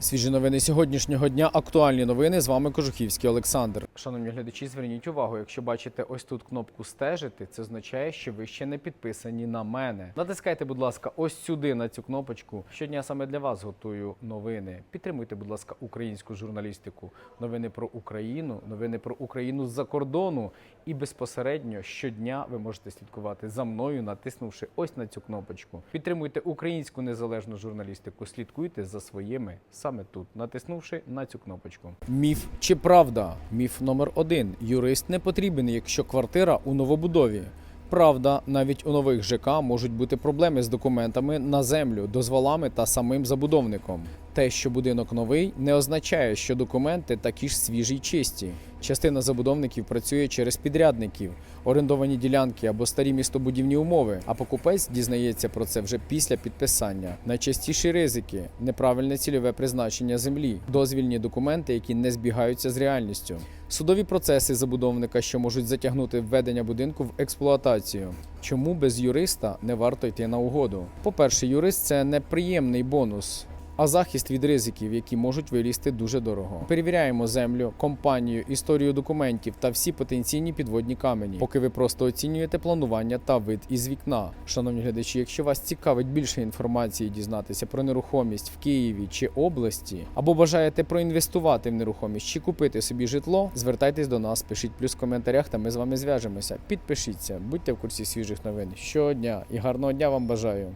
Свіжі новини сьогоднішнього дня. Актуальні новини. З вами Кожухівський Олександр. Шановні глядачі, зверніть увагу. Якщо бачите ось тут кнопку стежити, це означає, що ви ще не підписані на мене. Натискайте, будь ласка, ось сюди на цю кнопочку. Щодня саме для вас готую новини. Підтримуйте, будь ласка, українську журналістику. Новини про Україну, новини про Україну з-за кордону. І безпосередньо щодня ви можете слідкувати за мною, натиснувши ось на цю кнопочку. Підтримуйте українську незалежну журналістику. Слідкуйте за своїми саме тут, натиснувши на цю кнопочку. Міф чи правда? Міф номер один: юрист не потрібен, якщо квартира у новобудові. Правда, навіть у нових ЖК можуть бути проблеми з документами на землю, дозволами та самим забудовником. Те, що будинок новий, не означає, що документи такі ж свіжі й чисті. Частина забудовників працює через підрядників, орендовані ділянки або старі містобудівні умови. А покупець дізнається про це вже після підписання. Найчастіші ризики неправильне цільове призначення землі, дозвільні документи, які не збігаються з реальністю. Судові процеси забудовника, що можуть затягнути введення будинку в експлуатацію. Чому без юриста не варто йти на угоду? По-перше, юрист це неприємний бонус. А захист від ризиків, які можуть вилізти дуже дорого. Перевіряємо землю, компанію, історію документів та всі потенційні підводні камені, поки ви просто оцінюєте планування та вид із вікна. Шановні глядачі, якщо вас цікавить більше інформації, дізнатися про нерухомість в Києві чи області, або бажаєте проінвестувати в нерухомість чи купити собі житло, звертайтесь до нас, пишіть плюс в коментарях, та ми з вами зв'яжемося. Підпишіться, будьте в курсі свіжих новин щодня і гарного дня вам бажаю.